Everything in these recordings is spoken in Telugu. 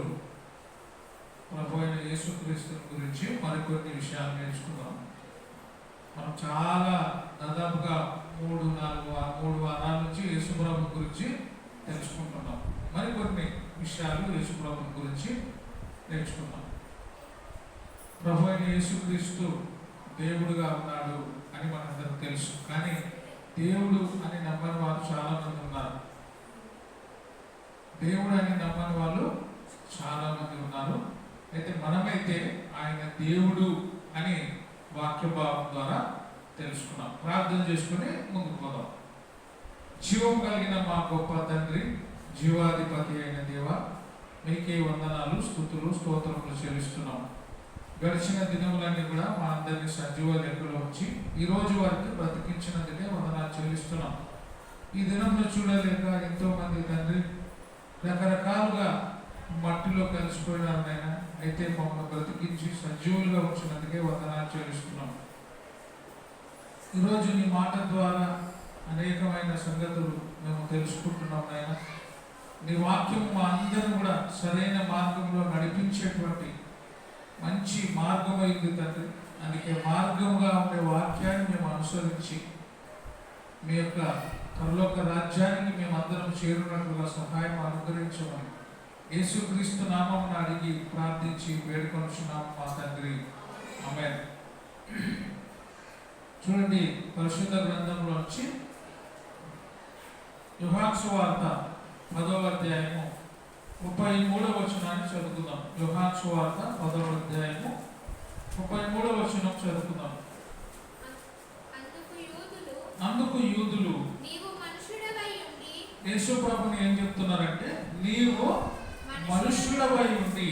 ఈరోజు ప్రభు అయిన గురించి మరికొన్ని విషయాలు నేర్చుకుందాం. మనం చాలా దాదాపుగా మూడు నాలుగు మూడు వారాల నుంచి యేసుప్రభు గురించి తెలుసుకుంటున్నాం. మరికొన్ని విషయాలు యేసుప్రభు గురించి నేర్చుకున్నాం ప్రభు అయిన యేసుక్రీస్తు దేవుడుగా ఉన్నాడు అని మనందరం తెలుసు. కానీ దేవుడు అని నమ్మని వారు చాలా మంది ఉన్నారు. దేవుడు అని నమ్మని వాళ్ళు చాలా మంది ఉన్నారు. అయితే మనమైతే ఆయన దేవుడు అని వాక్యభావం ద్వారా తెలుసుకున్నాం. ప్రార్థన చేసుకుని ముందుకు పోదాం. జీవం కలిగిన మా గొప్ప తండ్రి జీవాధిపతి అయిన దేవ మీకే వందనాలు స్థుతులు స్తోత్రములు చెల్లిస్తున్నాం. గడిచిన దినములన్నీ కూడా మా అందరినీ సజీవ లెక్కలో ఉంచి ఈ రోజు వరకు బ్రతికించినందుకే వందనాలు చెల్లిస్తున్నాం. ఈ దినంలో చూడలేక ఎంతోమంది తండ్రి రకరకాలుగా మట్టిలో కలిసిపోయినారు నాయన అయితే మమ్మల్ని బ్రతికించి సజీవులుగా ఉంచినందుకే వందనాలు చెల్లిస్తున్నాం. ఈరోజు నీ మాట ద్వారా అనేకమైన సంగతులు మేము తెలుసుకుంటున్నాం నాయన. నీ వాక్యం మా అందరం కూడా సరైన మార్గంలో నడిపించేటువంటి మంచి మార్గం అయింది తండ్రి. అందుకే మార్గంగా ఉండే వాక్యాన్ని మేము అనుసరించి మీ యొక్క పరలోక రాజ్యానికి మేము అందరం చేరున్నట్లుగా సహాయం అనుగ్రహించమని యేసుక్రీస్తు నామం అడిగి ప్రార్థించి వేడుకొనుచున్నాం మా తండ్రి. ఆమె చూడండి పరిశుద్ధ గ్రంథంలోంచి యుహాన్సు వార్త పదవ అధ్యాయము ముప్పై మూడవ వచనాన్ని చదువుకుందాం. యుహాన్సు వార్త పదవ అధ్యాయము ముప్పై మూడవ వచనం చదువుకుందాం. అందుకు యూదులు యేసు ప్రభుని ఏం చెప్తున్నారంటే నీవు మనుషులవై ఉండి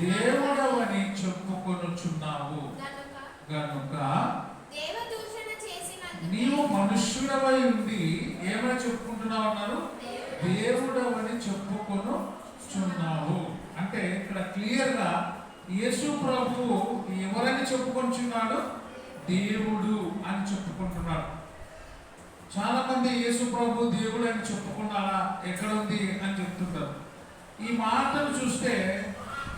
దేవుడవని చెప్పుకొనుచున్నావు. గనుక నీవు మనుష్యుడవై ఉండి ఏమని చెప్పుకుంటున్నావు అన్నారు? దేవుడవని చెప్పుకొనుచున్నావు. అంటే ఇక్కడ క్లియర్గా యేసు ప్రభు ఎవరని చెప్పుకొనుచున్నాడు? దేవుడు అని చెప్పుకుంటున్నాడు. చాలా మంది యేసు ప్రభు దేవుడు అని చెప్పుకుంటారా ఎక్కడ ఉంది అని చెప్తుంటారు. ఈ మాటలు చూస్తే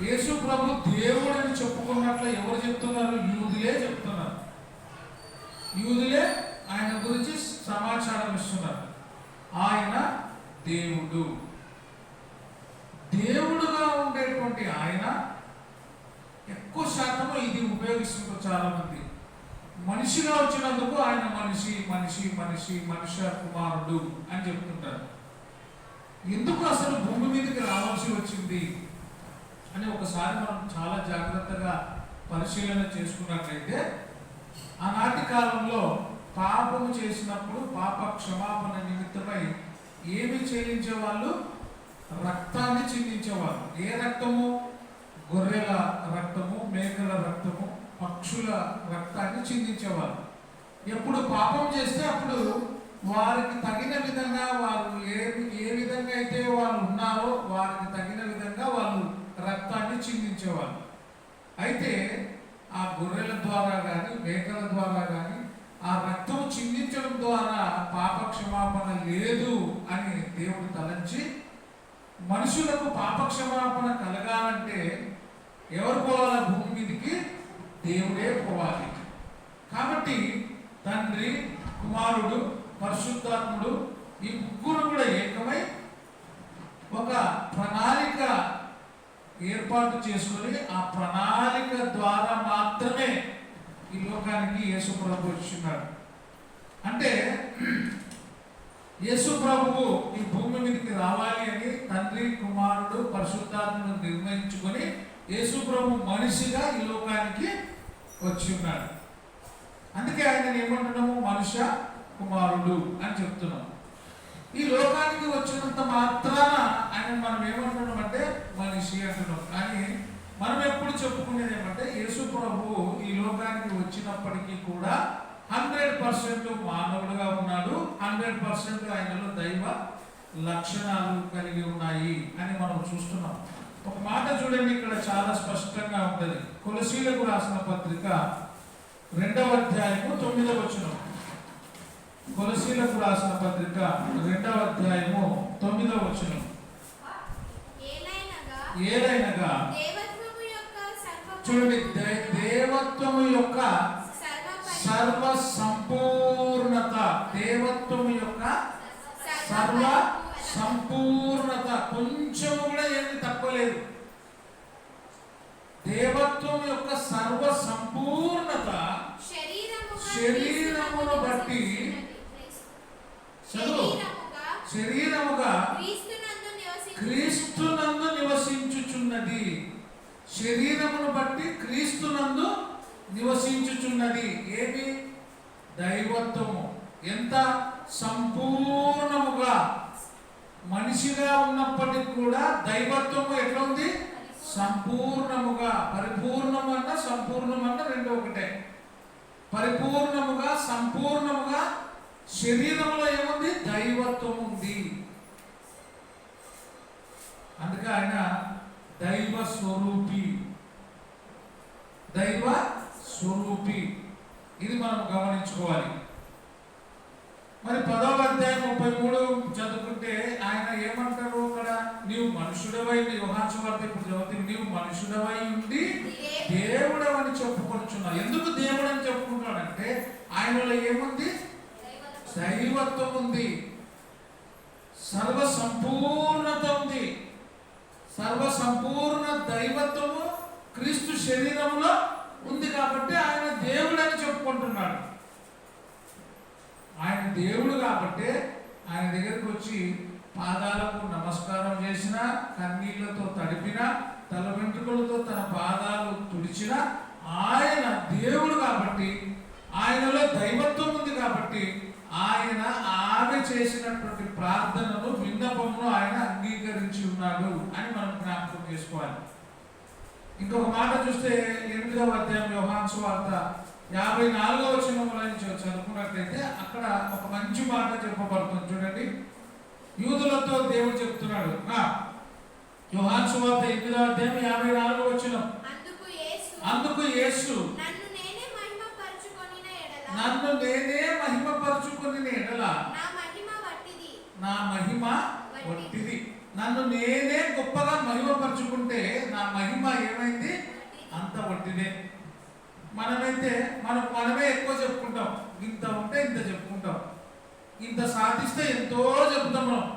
యేసు ప్రభు దేవుడు అని చెప్పుకున్నట్లు ఎవరు చెప్తున్నారు? యూదులే చెప్తున్నారు. యూదులే ఆయన గురించి సమాచారం ఇస్తున్నారు. ఆయన దేవుడు. దేవుడుగా ఉండేటువంటి ఆయన ఎక్కువ శాతము ఇది ఉపయోగిస్తుంటారు చాలా మంది మనిషిగా వచ్చినందుకు ఆయన మనిషి మనిషి మనిషి మనుష్య కుమారుడు అని చెప్తుంటారు. ఎందుకు అసలు భూమి మీదకి రావాల్సి వచ్చింది అని ఒకసారి మనం చాలా జాగ్రత్తగా పరిశీలన చేసుకున్నట్లయితే ఆనాటి కాలంలో పాపము చేసినప్పుడు పాప క్షమాపణ నిమిత్తమై ఏమి చెల్లించేవాళ్ళు? రక్తాన్ని చెల్లించేవాళ్ళు ఏ రక్తము? గొర్రెల రక్తము మేకల రక్తము పక్షుల రక్తాన్ని చిందించేవారు. ఎప్పుడు పాపం చేస్తే అప్పుడు వారికి తగిన విధంగా వారు ఏ ఏ విధంగా అయితే వాళ్ళు ఉన్నారో వారికి తగిన విధంగా వాళ్ళు రక్తాన్ని చిందించేవారు. అయితే ఆ గొర్రెల ద్వారా కానీ మేకల ద్వారా కానీ ఆ రక్తం చిందించడం ద్వారా పాప క్షమాపణ లేదు అని దేవుడు తలంచి మనుషులకు పాప క్షమాపణ కలగాలంటే ఎవరు పోవాలా భూమి మీదకి? దేవుడే పోవాలి కాబట్టి తండ్రి కుమారుడు పరిశుద్ధాత్ముడు ఈ ముగ్గురు కూడా ఏకమై ఒక ప్రణాళిక ఏర్పాటు చేసుకొని ఆ ప్రణాళిక ద్వారా మాత్రమే ఈ లోకానికి యేసు ప్రభు వచ్చినాడు. అంటే యేసు ప్రభువు ఈ భూమి మీదకి రావాలి అని తండ్రి కుమారుడు పరిశుద్ధాత్మను నిర్ణయించుకొని యేసు ప్రభు మనిషిగా ఈ లోకానికి వచ్చి ఉన్నాడు. అందుకే ఆయన ఏమంటున్నాము మనుష్య కుమారుడు అని చెప్తున్నాం. ఈ లోకానికి వచ్చినంత మాత్రాన ఆయన మనం ఏమంటున్నాం అంటే మనిషి అంటున్నాం. కానీ మనం ఎప్పుడు చెప్పుకునేది ఏమంటే యేసు ప్రభు ఈ లోకానికి వచ్చినప్పటికీ కూడా హండ్రెడ్ పర్సెంట్ మానవుడుగా ఉన్నాడు. హండ్రెడ్ పర్సెంట్ ఆయనలో దైవ లక్షణాలు కలిగి ఉన్నాయి అని మనం చూస్తున్నాం. ఒక మాట చూడండి ఇక్కడ చాలా స్పష్టంగా ఉంటుంది. కొలసీలకు రాసిన పత్రిక రెండవ అధ్యాయము తొమ్మిదవ వచనం. కొలసీలకు రాసిన పత్రిక రెండవ అధ్యాయము తొమ్మిదవ వచనం. ఏదైనగా చూడండి దేవత్వము యొక్క సర్వ సంపూర్ణత దేవత్వము యొక్క సర్వ సంపూర్ణత కొంచెం కూడా ఏమి తక్కువ లేదు దేవత్వం యొక్క సర్వ సంపూర్ణత శరీరమును బట్టి చదువు. శరీరముగా క్రీస్తునందు నివసించు క్రీస్తునందు నివసించుచున్నది. శరీరమును బట్టి క్రీస్తునందు నివసించుచున్నది. ఏమి? దైవత్వము. ఎంత? సంపూర్ణముగా. మనిషిగా ఉన్నప్పటికీ కూడా దైవత్వము ఎట్లా ఉంది? సంపూర్ణముగా పరిపూర్ణము అన్న సంపూర్ణం అన్న రెండు ఒకటే. పరిపూర్ణముగా సంపూర్ణముగా శరీరంలో ఏముంది? దైవత్వం ఉంది. అందుకే ఆయన దైవ స్వరూపి. దైవ స్వరూపి. ఇది మనం గమనించుకోవాలి. మరి పదవ అధ్యాయం ముప్పై మూడు చదువుకుంటే ఆయన ఏమంటారు అక్కడ? నీవు మనుషుడవై నీ యోహాన్స్ వార్త ఇప్పుడు చదువుతుంది. నీవు మనుషుడవై ఉండి దేవుడవని చెప్పుకొచ్చున్నావు ఎందుకు దేవుడు అని చెప్పుకుంటాడంటే ఆయనలో ఏముంది? దైవత్వం ఉంది. సర్వ సంపూర్ణత ఉంది. సర్వ సంపూర్ణ దైవత్వము క్రీస్తు శరీరంలో ఉంది కాబట్టి ఆయన దేవుడని చెప్పుకుంటున్నాడు. ఆయన దేవుడు కాబట్టి ఆయన దగ్గరికి వచ్చి పాదాలకు నమస్కారం చేసిన కన్నీళ్ళతో తడిపిన తల వెంట్రుకలతో తన పాదాలు తుడిచిన ఆయన దేవుడు కాబట్టి ఆయనలో దైవత్వం ఉంది కాబట్టి ఆయన ఆమె చేసినటువంటి ప్రార్థనను విన్నపమును ఆయన అంగీకరించి ఉన్నాడు అని మనం జ్ఞాపకం చేసుకోవాలి. ఇంకొక మాట చూస్తే ఎనిమిదవ అధ్యాయం యోహాన్స్ వార్త యాభై నాలుగవ వచనంలో నుంచి వచ్చాను అక్కడ ఒక మంచి మాట చెప్పబడుతుంది. చూడండి. యూదులతో దేవుడు చెప్తున్నాడు. ఆ, యోహాన్స్ వార్త ఎనిమిదవ అధ్యాయం యాభై నాలుగవ వచనం. అందుకు యేసు నన్ను నేనే మహిమపరుచుకుని ఎడల. నా మహిమ వట్టిది. నా మహిమ వట్టిది. నన్ను నేనే గొప్పగా మహిమపరుచుకుంటే నా మహిమ ఏమైంది? అంత వట్టిదే. మనమైతే మనం మనమే ఎక్కువ చెప్పుకుంటాం. ఇంత ఉంటే ఇంత చెప్పుకుంటాం. ఇంత సాధిస్తే ఎంతో చెప్తాం మనం.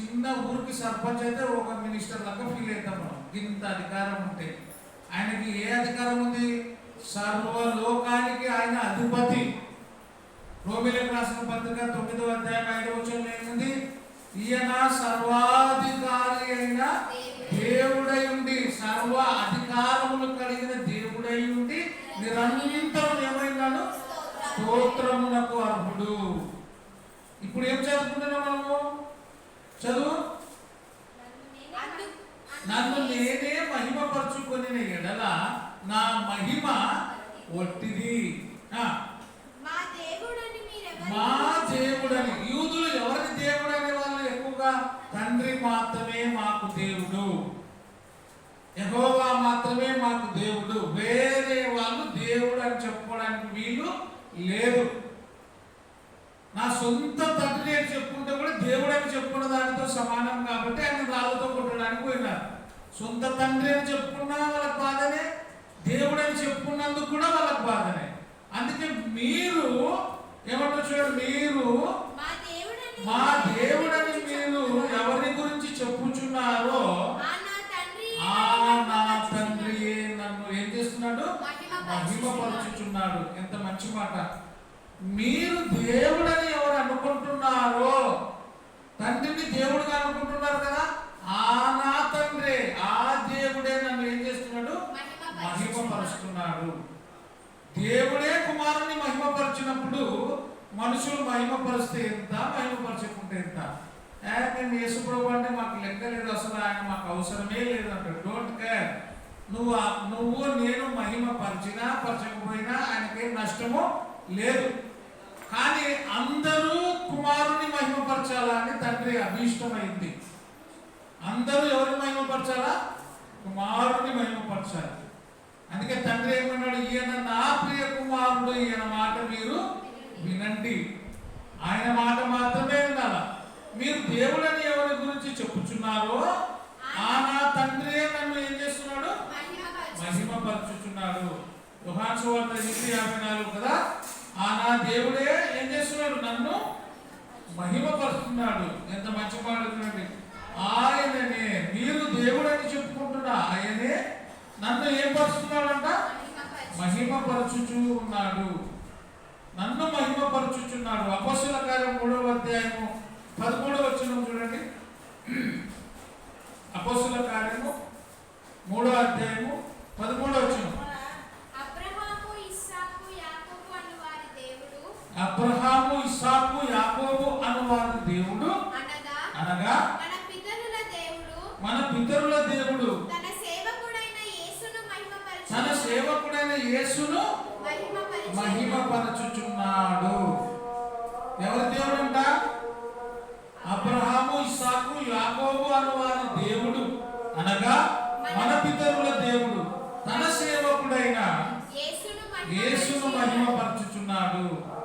చిన్న ఊరికి సర్పంచ్ అయితే ఒక మినిస్టర్ లాగా ఫీల్ అవుతాం మనం. ఇంత అధికారం ఉంటే. ఆయనకి ఏ అధికారం ఉంది? సర్వలోకానికి ఆయన అధిపతి. రోమిలకు రాసిన పత్రిక తొమ్మిదో అధ్యాయం ఐదవ వచనంలో ఏముంది? ఈయన సర్వాధికారి అయిన దేవుడై ఉండి సర్వ అధికారములు కలిగిన నిరంతరం ఏమైనాడు స్తోత్రమునకు అర్హుడు. ఇప్పుడు ఏం చదువుకుంటున్నాం మనము? చదువు? నన్ను నేనే మహిమపరచుకొని ఎడల నా మహిమ ఒట్టిది. మా దేవుడని యూదులు ఎవరిని దేవుడు అనే వాళ్ళు ఎక్కువగా తండ్రి మాత్రమే మాకు దేవుడు యెహోవా మాత్రమే మాకు దేవుడు వేరే వాళ్ళు దేవుడు అని చెప్పుకోవడానికి వీలు లేదు. నా సొంత తండ్రి అని చెప్పుకుంటే కూడా దేవుడు అని చెప్పుకున్న దానితో సమానం కాబట్టి ఆయన రాళ్ళతో కొట్టడానికి పోయినారు. సొంత తండ్రి అని చెప్పుకున్నా వాళ్ళకి బాధనే దేవుడు అని చెప్పుకున్నందుకు కూడా వాళ్ళకి బాధనే. అందుకే మీరు ఏమంటారు చూడండి మీరు మా దేవుడని మీరు ఎవరి గురించి చెప్పుచున్నారో ఆ నా తండ్రి నన్ను ఏం చేస్తున్నాడు? మహిమపరచుచున్నాడు. ఎంత మంచి మాట. మీరు దేవుడని ఎవరు అనుకుంటున్నారో తండ్రిని దేవుడుగా అనుకుంటున్నారు కదా ఆ నా తండ్రి ఆ దేవుడే నన్ను ఏం చేస్తున్నాడు? మహిమపరుస్తున్నాడు దేవుడే కుమారుని మహిమపరిచినప్పుడు మనుషులు మహిమపరిస్తే ఎంత మహిమపరచకుంటే ఎంత? మేము యేసుప్రభు అంటే మాకు లెక్క లేదు అసలు ఆయన మాకు అవసరమే లేదు అంటాడు. డోంట్ కేర్ నువ్వు నువ్వు నేను మహిమ పరిచినా పరచకపోయినా ఆయనకి నష్టము లేదు. కానీ అందరూ కుమారుని మహిమపరచాలని తండ్రి అభీష్టమైంది. అందరూ ఎవరిని మహిమపరచాలా? కుమారుడిని మహిమపరచాలి. అందుకే తండ్రి ఏమన్నాడు? ఈయన నా ప్రియ కుమారుడు ఈయన మాట మీరు వినండి. ఆయన మాట మాత్రమే వినాల మీరు దేవుడని ఎవరి గురించి చెప్పుచున్నారో ఆ నా తండ్రి నన్ను ఏం చేస్తున్నాడు మహిమపరచు. మహిమపరచుచున్నాడు యోహాను సువార్త ఎనిమిది యాభై నాలుగు కదా ఆ నా దేవుడే ఏం చేస్తున్నాడు? నన్ను మహిమపరుస్తున్నాడు. ఎంత మంచి మాట ఆయననే మీరు దేవుడని చెప్పుకుంటున్నా. ఆయనే నన్ను ఏం పరుస్తున్నాడంట? మహిమపరచుచూ ఉన్నాడు. నన్ను మహిమపరచుచున్నాడు. అపస్సుల కార్యం మూడవ అధ్యాయము పదమూడవ వచ్చిన చూడండి. అపస్సుల కార్యము మూడవ అధ్యాయము పదమూడవ వచ్చిన అబ్రహాము ఇస్సాకు యాకోబు అను వారి దేవుడు అబ్రహాము ఇస్సాకు యాకోబు అను వారి దేవుడు. అనగా మన పితరుల దేవుడు. మన పితరుల దేవుడు. తన సేవకుడైన యేసును మహిమపరచు తన సేవకుడైన యేసును మహిమపరచు. మహిమపరచుచున్నాడు. ఎవరి దేవుడు అంట అబ్రహాము ఇస్సాకు యాకోబు అను వారి దేవుడు. అనగా మన పితరుల దేవుడు. తన సేవకుడైన యేసును యేసును మహిమపరచు. మహిమపరచుచున్నాడు.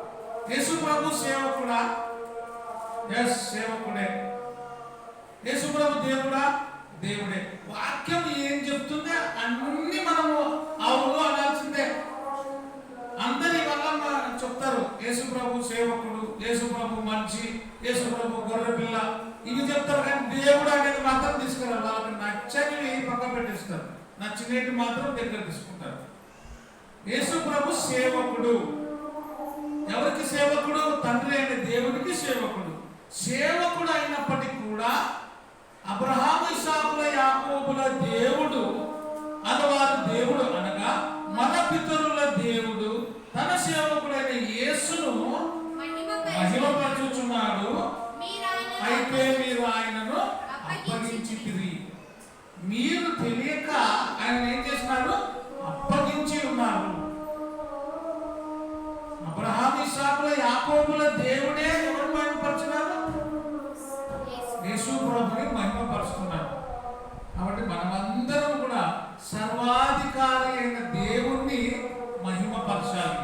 యేసుప్రభు సేవకుడా? ఎస్ సేవకుడే. యేసుప్రభు దేవుడా? దేవుడే. వాక్యం ఏం చెప్తుందో అన్ని మనము అవును అనాల్సిందే. అందరి వల్ల చెప్తారు యేసుప్రభు సేవకుడు యేసుప్రభు మంచి యేసుప్రభు గొర్రె పిల్ల. ఇవి చెప్తారు కానీ దేవుడు అనేది మాత్రం తీసుకురారు. వాళ్ళకి నచ్చనివి పక్క పెట్టిస్తారు. నచ్చినవి మాత్రం దగ్గర తీసుకుంటారు. యేసుప్రభు సేవకుడు. ఎవరికి సేవకుడు? తండ్రి అయిన దేవుడికి సేవకుడు. సేవకుడు అయినప్పటికీ కూడా అబ్రహాము ఇసాకుల యాకోబుల దేవుడు అన్నవారు దేవుడు అనగా మన పితరుల దేవుడు తన సేవకుడైన యేసును మహిమపరచు. మహిమపరచుచున్నాడు. అయితే మీరు ఆయనను అప్పగించితిరి. మీరు తెలియక ఆయన ఏం చేస్తున్నారు అప్పగించి ఉన్నారు. యాకోబుల దేవుడే ఎవరు మహిమపరుచున్నారు యేసు. ప్రభుని మహిమపరుస్తున్నారు కాబట్టి మనమందరం కూడా సర్వాధికారి అయిన దేవుణ్ణి మహిమపరచాలి.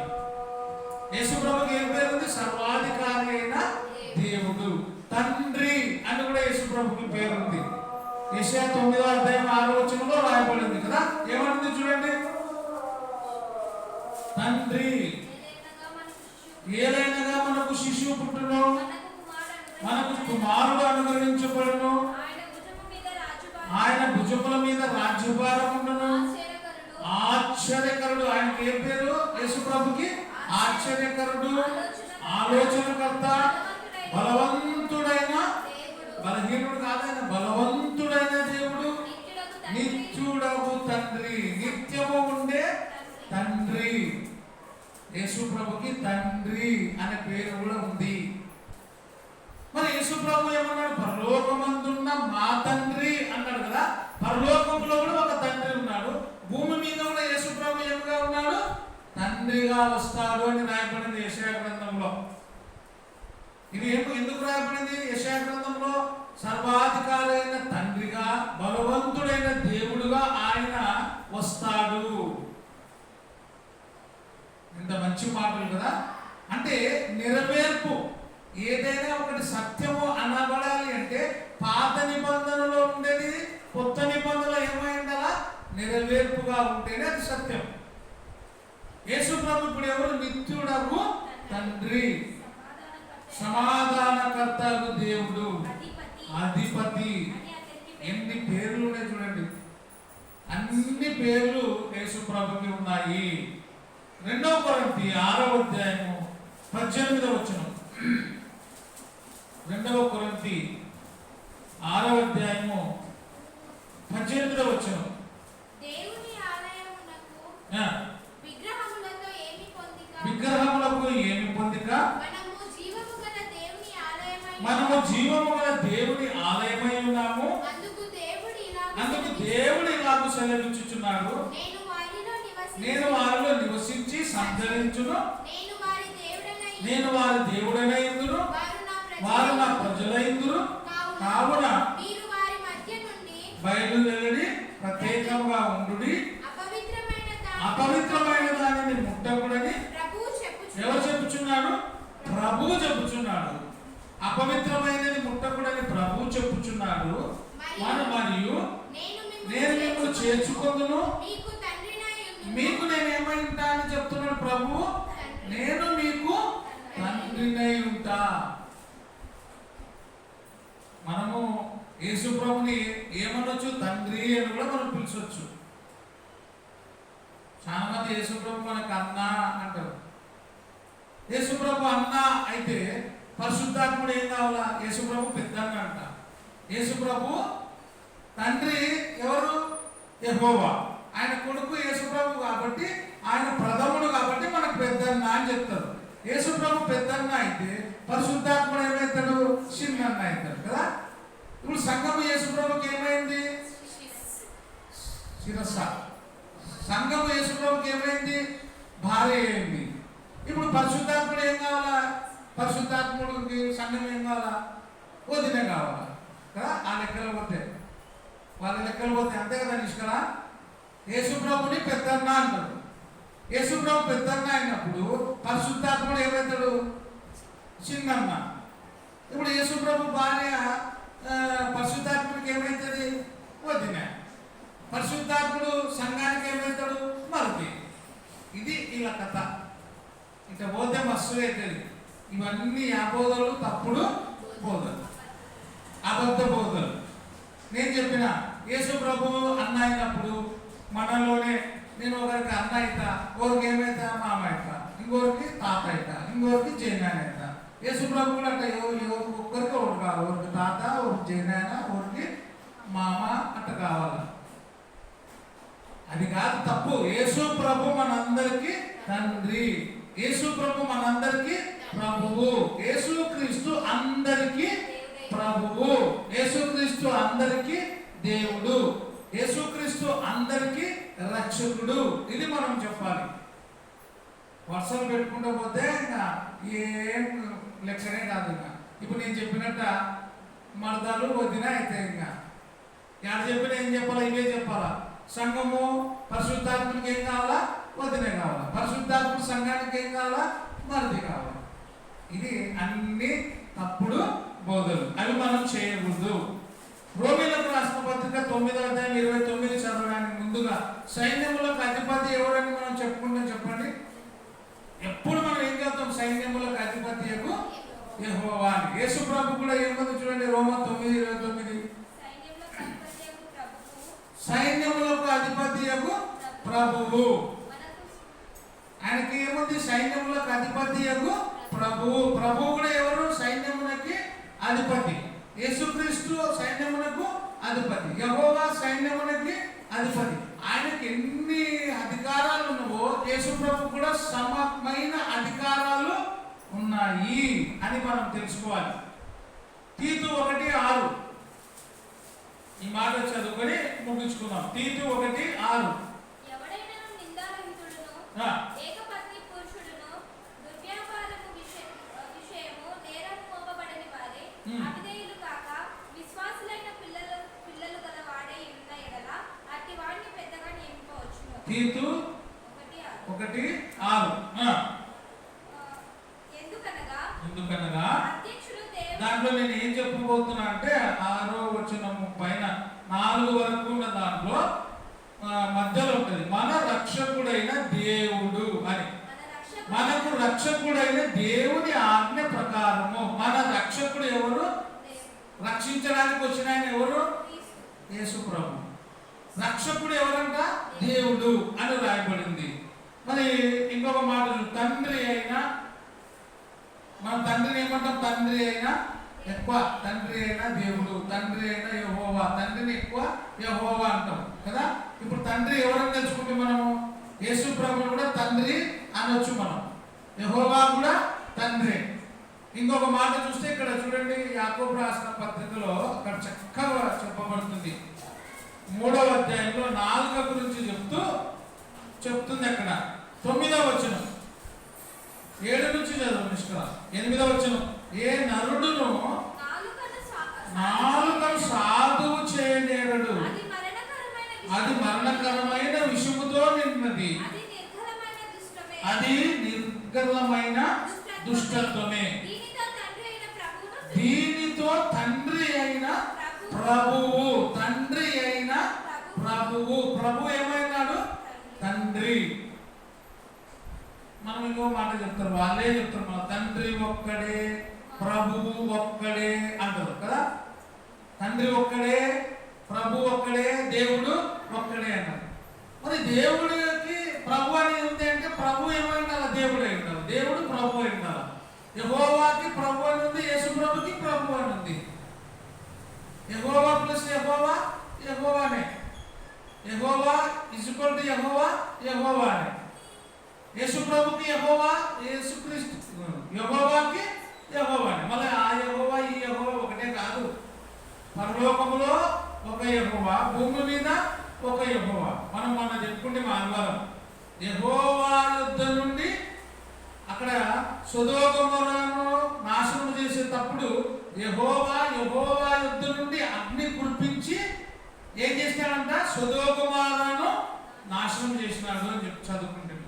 యేసు ప్రభుకి ఏం పేరు ఉంది? సర్వాధికారి అయిన దేవుడు. తండ్రి అని కూడా యేసు ప్రభుకి పేరు ఉంది. యెషయా తొమ్మిదో అధ్యాయం ఆరో వచనంలో రాయబడింది కదా? ఏమంటుంది చూడండి? తండ్రి. ఏదైనా శిశువు మనకు పుట్టును మనకు కుమారుడు అనుగ్రహించబడును ఆయన మీద భుజముల మీద రాజ్యభారం ఉండను ఆశ్చర్యకరుడు. ఆయనకి ఏ పేరు యేసు ప్రభుకి ఆశ్చర్యకరుడు ఆలోచనకర్త బలవంతుడైన దేవుడు. బలహీనుడు కాదైన బలవంతుడైన దేవుడు నిత్యుడవు తండ్రి. తండ్రి నిత్యము ఉండే తండ్రి యేసు ప్రభుకి తండ్రి అనే పేరు కూడా ఉంది. మరి యేసు ప్రభు ఏమన్నాడు? పరలోకమందున్న మా తండ్రి అన్నాడు కదా? పరలోకంలో కూడా ఒక తండ్రి ఉన్నాడు. భూమి మీద కూడా యేసు ప్రభు ఏమిగా ఉన్నాడు? తండ్రిగా వస్తాడు అని రాయబడింది యెషయా గ్రంథంలో. ఇది ఏమి ఎందుకు రాయబడింది యెషయా గ్రంథంలో? సర్వాధికారైన తండ్రిగా బలవంతుడైన దేవుడుగా ఆయన వస్తాడు. మంచి మాటలు కదా? అంటే నెరవేర్పు. ఏదైనా ఒకటి సత్యము అనబడాలి అంటే పాత నిబంధనలో ఉండేది కొత్త నిబంధనలో ఏమైందలా? నెరవేర్పుగా ఉంటేనే అది సత్యం. యేసు ప్రభు ఇప్పుడు ఎవరు? నిత్యుడకు తండ్రి. సమాధానకర్త. సమాధానకర్తకు దేవుడు. అధిపతి. ఎన్ని పేర్లు ఉన్నాయి చూడండి. అన్ని పేర్లు యేసు ప్రభుకి ఉన్నాయి. రెండవ కొరంతి ఆరవ అధ్యాయము పద్దెనిమిదవ వచనం. రెండవ కొరంతి ఆరవ అధ్యాయము పద్దెనిమిదవ వచనం. విగ్రహములకు ఏమి పొందిక? మనము జీవము గల దేవుని ఆలయమై ఉన్నాము. అందుకు దేవుడు ఇలా అందుకు దేవుడు ఇలాగూ సెలవిచ్చుచున్నాడు. నేను నివసించి నేను వారి దేవుడనై వారి దేవుడైన ఇందును వారు నా ప్రజలు వారు నా ప్రజలైందురు కావున బయలుదేరి ప్రత్యేకంగా ఉండుడి. అపవిత్రమైన దాన్ని ముట్టకుడని ఎవరు చెప్పుచున్నాడు? ప్రభువు చెప్పుచున్నాడు. అపవిత్రమైనది ముట్టకుడని ప్రభువు చెప్పుచున్నాడు. మన మరియు నేను మిమ్మల్ని. చేర్చుకొందును. మీకు నేను ఏమై ఉంటా అని చెప్తున్నాడు ప్రభు? నేను మీకు తండ్రినై ఉంటా. మనము యేసు ప్రభుని ఏమనొచ్చు? తండ్రి అని కూడా మనం పిలిచొచ్చు. చాలా మంది యేసు ప్రభు మనకు అన్న అంటారు. యేసు ప్రభు అన్న అయితే పరిశుద్ధాత్ముడు ఏం కావాలా? యేసు ప్రభు పెద్దన్న అంట. యేసు ప్రభు తండ్రి ఎవరు? యెహోవా. ఆయన కొడుకు యేసుప్రభు కాబట్టి ఆయన ప్రథముడు కాబట్టి మనకు పెద్దన్న అని చెప్తారు. యేసుప్రభు పెద్దన్న అయితే పరిశుద్ధాత్ముడు ఏమవుతాడు చిన్నన్న అవుతాడు కదా? ఇప్పుడు సంఘము యేసుప్రభుకి ఏమైంది? శిరస్స. సంఘము యేసుప్రభుకి ఏమైంది? భార్య అయింది. ఇప్పుడు పరిశుద్ధాత్ముడు ఏం కావాలా? పరిశుద్ధాత్ముడికి సంఘం ఏం కావాలా? వదిన కావాలా. కదా? ఆ లెక్కలు పోతే. వాళ్ళ లెక్కలు పోతే అంతే కదా నిష్కరా యేసుప్రభుని పెద్దన్న అంటాడు యేసుప్రభు పెద్దన్న అయినప్పుడు పరిశుద్ధాత్ముడు ఏమవుతాడు? చిన్నన్న. ఇప్పుడు యేసుప్రభు భార్య పరిశుద్ధాత్ముడికి ఏమవుతుంది? వదిన. పరిశుద్ధాత్ముడు సంఘానికి ఏమవుతాడు? మరుది. ఇది ఇలా కథ. ఇంకా పోతే మస్తు అవుతుంది ఇవన్నీ అబోధలు తప్పుడు బోధలు. అబద్ధ బోధలు. నేను చెప్పిన యేసు ప్రభు అన్న అయినప్పుడు మనలోనే నేను ఒకరికి అన్న అవుతా ఒకరికి ఏమైతా మామ అవుతా ఇంకొకరికి తాత అవుతా ఇంకొకరికి జైనాయన అవుతా యేసు ప్రభు కూడా అట్లా ఎవరు ఎవరికి ఒక్కరికి ఒకటి కావాలి ఒకరికి తాత ఒకరికి జైనాయన ఒకరికి మామ అట్ట కావాలి. అది కాదు తప్పు. యేసు ప్రభు మనందరికీ తండ్రి. యేసు ప్రభు మనందరికీ ప్రభువు. యేసు క్రీస్తు అందరికీ ప్రభువు. యేసుక్రీస్తు అందరికీ దేవుడు. యేసుక్రీస్తు అందరికి రక్షకుడు. ఇది మనం చెప్పాలి. వర్షాలు పెట్టుకుంటూ పోతే ఇంకా ఏం లెక్కనే కాదు ఇంకా. ఇప్పుడు నేను చెప్పినట్ట మర్దాలు వదిన అయితే ఇంకా. ఎక్కడ చెప్పిన ఏం చెప్పాలా? ఇవే చెప్పాలా? సంఘము పరిశుద్ధాత్మకి ఏం కావాలా? వదినే కావాలా. పరిశుద్ధాత్మ సంఘానికి ఏం కావాలా? మరిది కావాలా. ఇది అన్ని తప్పుడు బోధలు. అవి మనం చేయకూడదు. రోమిలకు రాసిన పత్రిక తొమ్మిదో అధ్యాయం ఇరవై తొమ్మిది చదవడానికి ముందుగా సైన్యములకు అధిపతి ఎవరని మనం చెప్పుకుంటాం చెప్పండి? ఎప్పుడు మనం ఏం చేస్తాం సైన్యములకు అధిపతి యెహోవా యేసు ప్రభు కూడా ఏమంది చూడండి? రోమ తొమ్మిది ఇరవై తొమ్మిది. ప్రభువు సైన్యములకు అధిపతి ప్రభువు. ఆయనకి ఏముంది? సైన్యములకు అధిపతి ప్రభువు. ప్రభువు కూడా ఎవరు? సైన్యమునకి అధిపతి. యేసుక్రీస్తు సైన్యమునకు అధిపతి. యహోవా సైన్యమునకి అధిపతి. ఆయనకి ఎన్ని అధికారాలు ఉన్నావో యేసు ప్రభు కూడా సమమైన అధికారాలు ఉన్నాయి అని మనం తెలుసుకోవాలి. తీతు ఒకటి ఆరు. ఈ మాట చదువుకొని ముగించుకుందాం. తీతు ఒకటి ఆరు. దుర్వ్యాపారము విషయ- విషయము నేరము మోపబడని వారే తీతు ఒకటి ఆరు. ఎందుకనగా దాంట్లో నేను ఏం చెప్పబోతున్నా అంటే ఆరో వచ్చిన పైన నాలుగు వరకు ఉన్న దాంట్లో మధ్యలో ఉంటుంది. మన రక్షకుడైన దేవుడు అని. మనకు రక్షకుడైన దేవుని ఆజ్ఞ ప్రకారము మన రక్షకుడు ఎవరు. రక్షించడానికి వచ్చిన ఆయన ఎవరు. యేసు ప్రభు. రక్షకుడు ఎవరంట? దేవుడు అని రాయబడింది మరి ఇంకొక మాట తండ్రి అయినా మన తండ్రిని ఏమంటాం? తండ్రి అయినా ఎక్కువ. తండ్రి అయినా దేవుడు. తండ్రి అయినా యహోవా. తండ్రిని ఎక్కువ యహోవా అంటాం కదా? ఇప్పుడు తండ్రి ఎవరని తెలుసుకుంటే మనము? యేసు ప్రభుని కూడా తండ్రి అనొచ్చు మనం. యహోవా కూడా తండ్రి. ఇంకొక మాట చూస్తే ఇక్కడ చూడండి యాకోబు రాసిన పత్రికలో అక్కడ చక్కగా చెప్పబడుతుంది. మూడవ అధ్యాయంలో నాలుగ గురించి చెప్తూ చెప్తుంది అక్కడ. తొమ్మిదవ వచనం. ఏడు నుంచి చదువు నిష్కర ఎనిమిదవ వచనం. ఏ నరుడును నాలుక సాధువు చేయలేడు అది మరణకరమైన విషముతో నిన్నది. అది నిర్గలమైన దుష్టత్వమే. దీనితో తండ్రి అయిన ప్రభువు. నువ్వు ప్రభు ఏమైనాడు? తండ్రి. మనం ఇంకో మాట చెప్తారు వాళ్ళే చెప్తారు మన తండ్రి ఒక్కడే ప్రభువు ఒక్కడే అంటారు కదా? తండ్రి ఒక్కడే ప్రభు ఒక్కడే దేవుడు ఒక్కడే అన్నారు మరి దేవుడికి ప్రభు అని ఉంది అంటే ప్రభు ఏమైనా దేవుడే దేవుడు దేవుడు ప్రభు అంటారు యహోవాకి ప్రభు అని ఉంది యేసు ప్రభుకి ప్రభు అని ఉంది. యహోవా ప్లస్ యహోవా యహోవానే. యహోవా ఇసుకొల్ టు యహోవా అని. యేసు ప్రభుకి యహోవా యేసు క్రీస్తు యహోవాకి యహోవానే మళ్ళీ ఆ యహోవా ఈ యహోవా ఒకటే కాదు. పరలోకములో ఒక యహోవా భూమి మీద ఒక యహోవా. మనం మొన్న చెప్పుకుంటే మా ఆదివారం యహోవా యుద్ధ నుండి అక్కడ సుధోగమరను నాశనం చేసేటప్పుడు యహోవా యహోవా యుద్ధ నుండి అగ్ని కురిపించి ఏం చేసినాడంట సుధోగమాలను నాశనం చేసినాడు అని చెప్పి చదువుకుంటుంది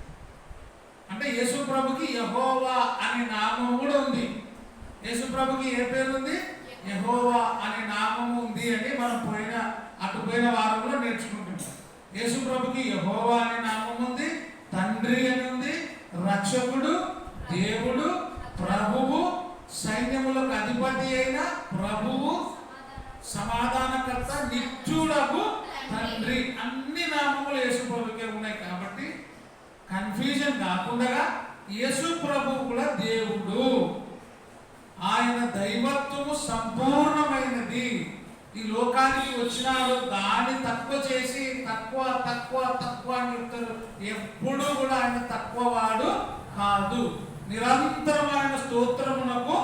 అంటే యేసు ప్రభుకి యహోవా అనే నామం కూడా ఉంది. యేసు ప్రభుకి ఏ పేరు ఉంది యహోవా అనే నామము ఉంది అని మనం పోయిన అటుపోయిన వారంలో నేర్చుకుంటున్నాం యేసు ప్రభుకి యహోవా అనే నామం ఉంది తండ్రి అని ఉంది రక్షకుడు దేవుడు ప్రభువు సైన్యములకు అధిపతి అయిన ప్రభువు సమాధానకర్త నిత్యుడకు తండ్రి అన్ని నామములు యేసు ప్రభుకే ఉన్నాయి కాబట్టి కన్ఫ్యూజన్ కాకుండా యేసు ప్రభు కూడా దేవుడు. ఆయన దైవత్వము సంపూర్ణమైనది. ఈ లోకానికి వచ్చినారు దాన్ని తక్కువ చేసి తక్కువ తక్కువ తక్కువ అని చెప్తారు. ఎప్పుడు కూడా ఆయన తక్కువ వాడు కాదు. నిరంతరమైన స్తోత్రమునకు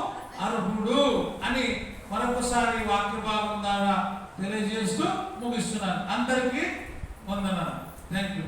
అర్హుడు అని మరొకసారి వాక్య భాగం ద్వారా తెలియజేస్తూ ముగిస్తున్నాను. అందరికీ వందనాలు. Thank you